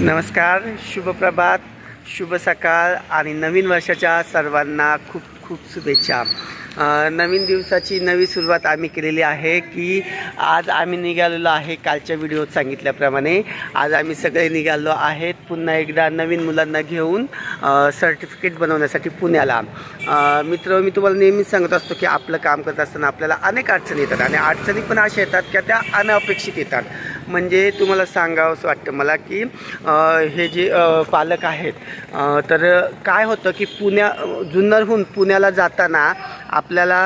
नमस्कार शुभ प्रभात शुभ सकाळ आणि नवीन वर्षाच्या सर्वांना खूप खूप शुभेच्छा. नवीन दिवसाची नवी सुरुवात आम्ही केलेली आहे की आज आम्ही निघालेलो आहे कालच्या व्हिडिओत सांगितल्याप्रमाणे. आज आम्ही सगळे निघालो आहेत पुन्हा एकदा नवीन मुलांना घेऊन सर्टिफिकेट बनवण्यासाठी पुण्याला. मित्र मी तुम्हाला नेहमीच सांगत असतो की आपलं काम करत असताना आपल्याला अनेक अडचणी येतात आणि अडचणी पण अशा येतात की त्या अनपेक्षित येतात. म्हणजे तुम्हाला सांगावं असं वाटतं मला की हे जे पालक आहेत तर काय होतं की पुण्या जुन्नरहून पुण्याला जाताना आपल्याला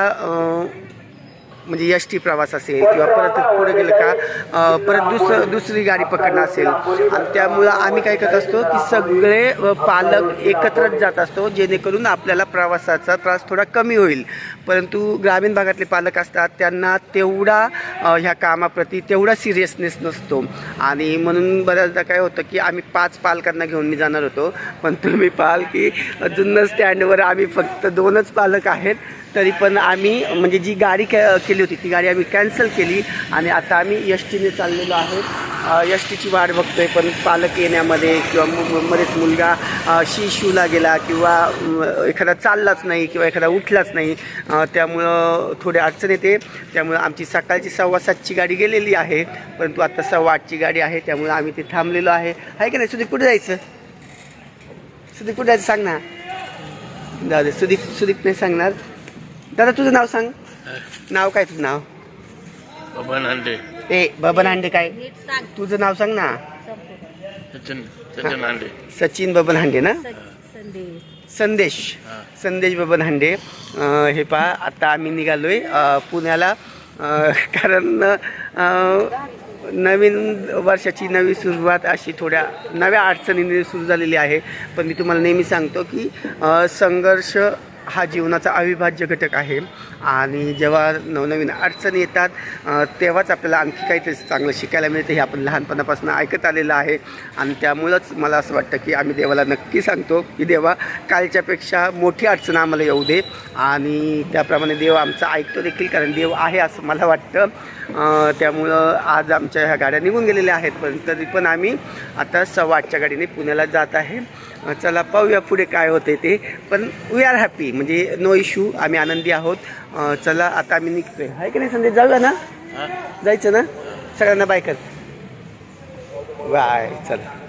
म्हणजे एस टी प्रवास असेल किंवा परत पुढे गेलं का परत दुसरं दुसरी गाडी पकडणं असेल. आणि त्यामुळं आम्ही काय करत असतो की सगळे पालक एकत्रच जात असतो जेणेकरून आपल्याला प्रवासाचा त्रास थोडा कमी होईल. परंतु ग्रामीण भागातले पालक असतात त्यांना तेवढा ह्या कामाप्रती तेवढा सिरियसनेस नसतो. आणि म्हणून बऱ्याचदा काय होतं की आम्ही पाच पालकांना घेऊन मी जाणार होतो. पण तुम्ही पाहाल की जुन्नर स्टँडवर आम्ही फक्त दोनच पालक आहेत. तरी पण आम्ही म्हणजे जी गाडी कॅ केली होती. ती गाडी आम्ही कॅन्सल केली आणि आता आम्ही एस टीने चाललेलो आहे एस टीची वाट बघतोय पण पालक येण्यामध्ये किंवा मध्येच मुलगा शी शिवला गेला किंवा एखादा चाललाच नाही किंवा एखादा उठलाच नाही त्यामुळं थोडी अडचण येते. त्यामुळं आमची सकाळची सव्वा सातची गाडी गेलेली आहे परंतु आता सव्वा आठची गाडी आहे त्यामुळं आम्ही ते थांबलेलो आहे. आहे की नाही सुदीप कुठे जायचं? सुदीप कुठे जायचं सांग ना. दादा सुदीप सुदीप नाही सांगणार. दादा तुझं नाव सांग. नाव काय तुझं नाव? बबन हांडे. ए बबन हांडे काय? नीट सांग. तुझं नाव सांग ना. सचिन सचिन हांडे. सचिन बबन हांडे ना? संदेश. संदेश. हा. संदेश बबन हांडे. हे पहा आता आम्ही निघालोय पुण्याला कारण नवीन वर्षाची नवी सुरुवात अशी थोड्या नव्या अडचणीने सुरू झालेली आहे. पण मी तुम्हाला नेहमी सांगतो की संघर्ष हा जीवनाचा अविभाज्य घटक आहे. आणि जेव्हा नवनवीन अडचणी येतात तेव्हाच आपल्याला आणखी काहीतरी चांगलं शिकायला मिळतं. हे आपण लहानपणापासून ऐकत आलेलं आहे. आणि त्यामुळंच मला असं वाटतं की आम्ही देवाला नक्की सांगतो की देवा कालच्यापेक्षा मोठी अडचण आम्हाला येऊ दे. आणि त्याप्रमाणे देव आमचं ऐकतो देखील कारण देव आहे असं मला वाटतं. त्यामुळं आज आमच्या ह्या गाड्या निघून गेलेल्या आहेत पण तरी पण आम्ही आता सव्वा आठच्या गाडीने पुण्याला जात आहे. चला पाहूया पुढे काय होते ते. पण वी आर हॅपी म्हणजे नो इश्यू आम्ही आनंदी आहोत. चला आता आम्ही निघतोय. आहे की नाही संदेश? जाऊया ना? जायचं ना? सगळ्यांना बाय कर. बाय चला.